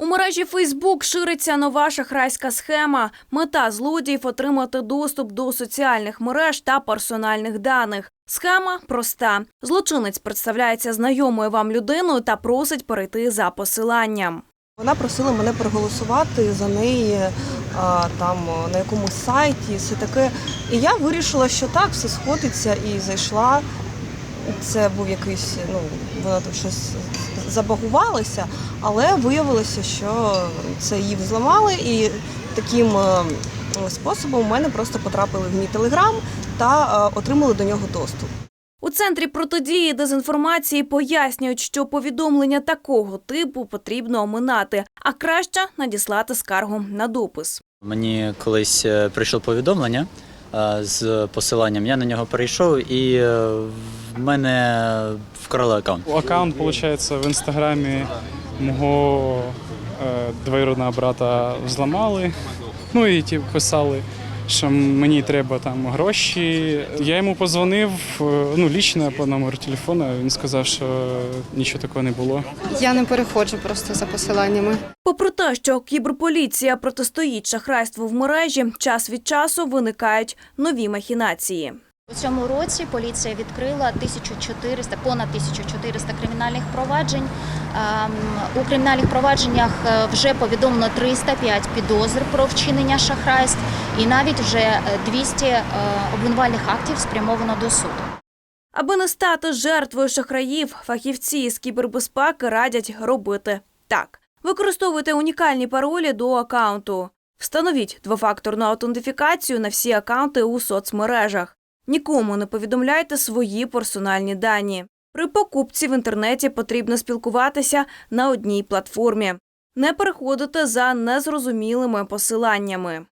У мережі Фейсбук шириться нова шахрайська схема. Мета злодіїв отримати доступ до соціальних мереж та персональних даних. Схема проста. Злочинець представляється знайомою вам людиною та просить перейти за посиланням. Вона просила мене проголосувати за неї там на якомусь сайті, все таке. І я вирішила, що так, все сходиться, і зайшла. Це був якийсь, ну, вона там щось забагувалася, але виявилося, що це її взламали, і таким е, способом у мене просто потрапили в мій телеграм та е, отримали до нього доступ. У центрі протидії дезінформації пояснюють, що повідомлення такого типу потрібно оминати, а краще надіслати скаргу на допис. Мені колись е, прийшло повідомлення з посиланням. Я на нього перейшов і е, в мене вкрали аккаунт. Аккаунт, виходить, в інстаграмі мого е, двоюродного брата взламали. Ну і ті писали, що мені треба там гроші. Я йому позвонив е, ну, лічно по номеру телефону. Він сказав, що нічого такого не було. Я не переходжу просто за посиланнями. Попри те, що кіберполіція протистоїть шахрайству в мережі, час від часу виникають нові махінації. У цьому році поліція відкрила 1400, понад 1400 кримінальних проваджень. Ем, У кримінальних провадженнях е, вже повідомлено 305 підозр про вчинення шахрайств і навіть вже е, 200 е, обвинувальних актів спрямовано до суду. Аби не стати жертвою шахраїв, фахівці з кібербезпеки радять робити так: використовуйте унікальні паролі до акаунту, встановіть двофакторну аутентифікацію на всі акаунти у соцмережах. Нікому не повідомляйте свої персональні дані. При покупці в інтернеті потрібно спілкуватися на одній платформі. Не переходити за незрозумілими посиланнями.